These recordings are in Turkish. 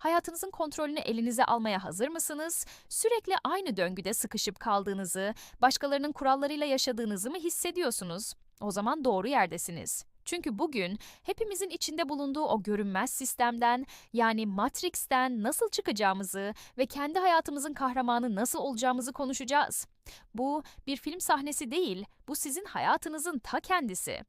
Hayatınızın kontrolünü elinize almaya hazır mısınız? Sürekli aynı döngüde sıkışıp kaldığınızı, başkalarının kurallarıyla yaşadığınızı mı hissediyorsunuz? O zaman doğru yerdesiniz. Çünkü bugün hepimizin içinde bulunduğu o görünmez sistemden, yani Matrix'ten nasıl çıkacağımızı ve kendi hayatımızın kahramanı nasıl olacağımızı konuşacağız. Bu bir film sahnesi değil, bu sizin hayatınızın ta kendisi.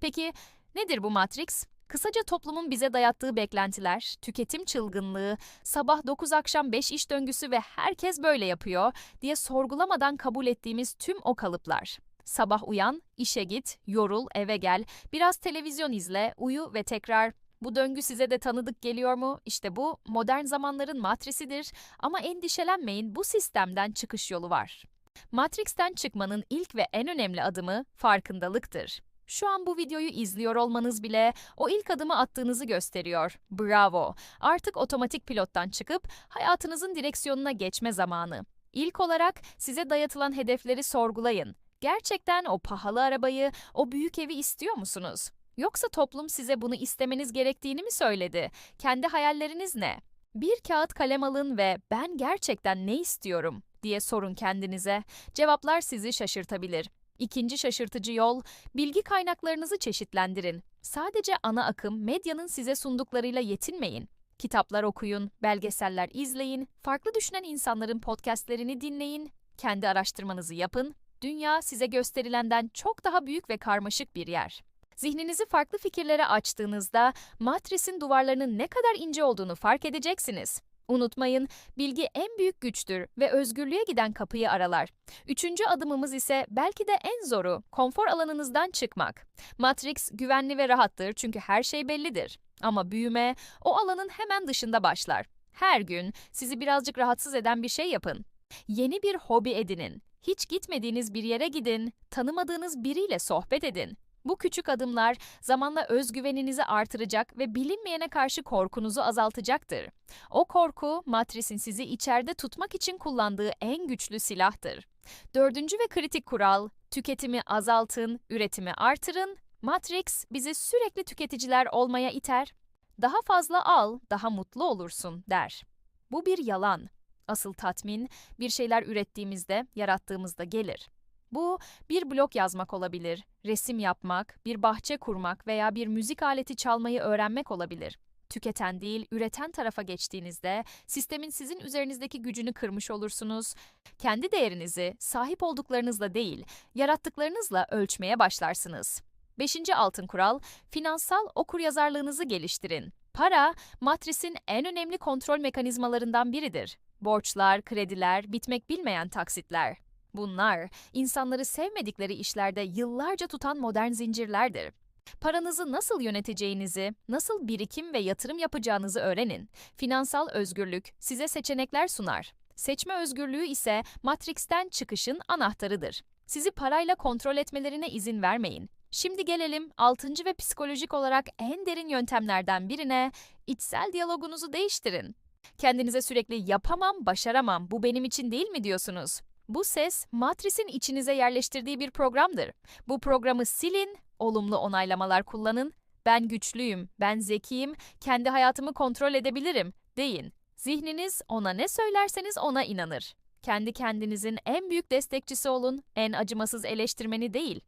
Peki nedir bu Matrix? Kısaca toplumun bize dayattığı beklentiler, tüketim çılgınlığı, sabah 9 akşam 5 iş döngüsü ve herkes böyle yapıyor diye sorgulamadan kabul ettiğimiz tüm o kalıplar. Sabah uyan, işe git, yorul, eve gel, biraz televizyon izle, uyu ve tekrar. Bu döngü size de tanıdık geliyor mu? İşte bu modern zamanların matrisidir ama endişelenmeyin bu sistemden çıkış yolu var. Matrix'ten çıkmanın ilk ve en önemli adımı farkındalıktır. Şu an bu videoyu izliyor olmanız bile o ilk adımı attığınızı gösteriyor. Bravo! Artık otomatik pilottan çıkıp hayatınızın direksiyonuna geçme zamanı. İlk olarak size dayatılan hedefleri sorgulayın. Gerçekten o pahalı arabayı, o büyük evi istiyor musunuz? Yoksa toplum size bunu istemeniz gerektiğini mi söyledi? Kendi hayalleriniz ne? Bir kağıt kalem alın ve ben gerçekten ne istiyorum diye sorun kendinize. Cevaplar sizi şaşırtabilir. İkinci şaşırtıcı yol, bilgi kaynaklarınızı çeşitlendirin. Sadece ana akım medyanın size sunduklarıyla yetinmeyin. Kitaplar okuyun, belgeseller izleyin, farklı düşünen insanların podcastlerini dinleyin, kendi araştırmanızı yapın. Dünya size gösterilenden çok daha büyük ve karmaşık bir yer. Zihninizi farklı fikirlere açtığınızda matrisin duvarlarının ne kadar ince olduğunu fark edeceksiniz. Unutmayın, bilgi en büyük güçtür ve özgürlüğe giden kapıyı aralar. Üçüncü adımımız ise belki de en zoru, konfor alanınızdan çıkmak. Matrix güvenli ve rahattır çünkü her şey bellidir. Ama büyüme o alanın hemen dışında başlar. Her gün sizi birazcık rahatsız eden bir şey yapın. Yeni bir hobi edinin. Hiç gitmediğiniz bir yere gidin, tanımadığınız biriyle sohbet edin. Bu küçük adımlar zamanla özgüveninizi artıracak ve bilinmeyene karşı korkunuzu azaltacaktır. O korku, matrisin sizi içeride tutmak için kullandığı en güçlü silahtır. Dördüncü ve kritik kural, tüketimi azaltın, üretimi artırın. Matrix bizi sürekli tüketiciler olmaya iter. Daha fazla al, daha mutlu olursun der. Bu bir yalan. Asıl tatmin bir şeyler ürettiğimizde, yarattığımızda gelir. Bu bir blog yazmak olabilir, resim yapmak, bir bahçe kurmak veya bir müzik aleti çalmayı öğrenmek olabilir. Tüketen değil, üreten tarafa geçtiğinizde sistemin sizin üzerinizdeki gücünü kırmış olursunuz. Kendi değerinizi sahip olduklarınızla değil, yarattıklarınızla ölçmeye başlarsınız. Beşinci altın kural, finansal okuryazarlığınızı geliştirin. Para, matrisin en önemli kontrol mekanizmalarından biridir. Borçlar, krediler, bitmek bilmeyen taksitler. Bunlar, insanları sevmedikleri işlerde yıllarca tutan modern zincirlerdir. Paranızı nasıl yöneteceğinizi, nasıl birikim ve yatırım yapacağınızı öğrenin. Finansal özgürlük size seçenekler sunar. Seçme özgürlüğü ise Matrix'ten çıkışın anahtarıdır. Sizi parayla kontrol etmelerine izin vermeyin. Şimdi gelelim 6. ve psikolojik olarak en derin yöntemlerden birine, içsel diyalogunuzu değiştirin. Kendinize sürekli yapamam, başaramam, bu benim için değil mi diyorsunuz? Bu ses, matrisin içinize yerleştirdiği bir programdır. Bu programı silin, olumlu onaylamalar kullanın. Ben güçlüyüm, ben zekiyim, kendi hayatımı kontrol edebilirim deyin. Zihniniz ona ne söylerseniz ona inanır. Kendi kendinizin en büyük destekçisi olun, en acımasız eleştirmeni değil.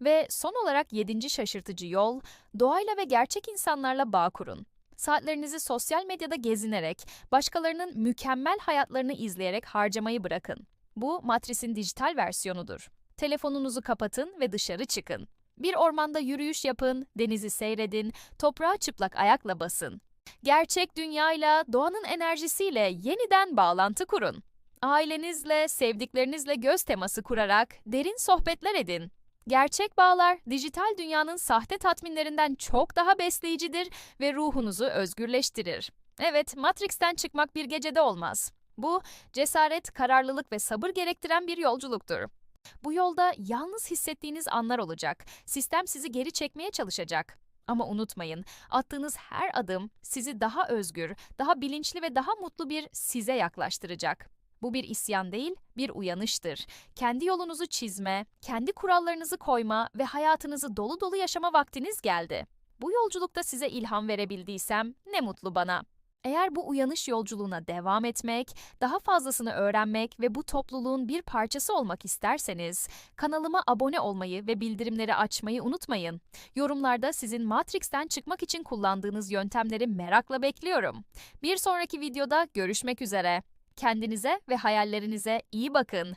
Ve son olarak yedinci şaşırtıcı yol, doğayla ve gerçek insanlarla bağ kurun. Saatlerinizi sosyal medyada gezinerek, başkalarının mükemmel hayatlarını izleyerek harcamayı bırakın. Bu matrisin dijital versiyonudur. Telefonunuzu kapatın ve dışarı çıkın. Bir ormanda yürüyüş yapın, denizi seyredin, toprağa çıplak ayakla basın. Gerçek dünyayla, doğanın enerjisiyle yeniden bağlantı kurun. Ailenizle, sevdiklerinizle göz teması kurarak derin sohbetler edin. Gerçek bağlar, dijital dünyanın sahte tatminlerinden çok daha besleyicidir ve ruhunuzu özgürleştirir. Evet, Matrix'ten çıkmak bir gecede olmaz. Bu, cesaret, kararlılık ve sabır gerektiren bir yolculuktur. Bu yolda yalnız hissettiğiniz anlar olacak. Sistem sizi geri çekmeye çalışacak. Ama unutmayın, attığınız her adım sizi daha özgür, daha bilinçli ve daha mutlu bir size yaklaştıracak. Bu bir isyan değil, bir uyanıştır. Kendi yolunuzu çizme, kendi kurallarınızı koyma ve hayatınızı dolu dolu yaşama vaktiniz geldi. Bu yolculukta size ilham verebildiysem ne mutlu bana. Eğer bu uyanış yolculuğuna devam etmek, daha fazlasını öğrenmek ve bu topluluğun bir parçası olmak isterseniz, kanalıma abone olmayı ve bildirimleri açmayı unutmayın. Yorumlarda sizin Matrix'ten çıkmak için kullandığınız yöntemleri merakla bekliyorum. Bir sonraki videoda görüşmek üzere. Kendinize ve hayallerinize iyi bakın.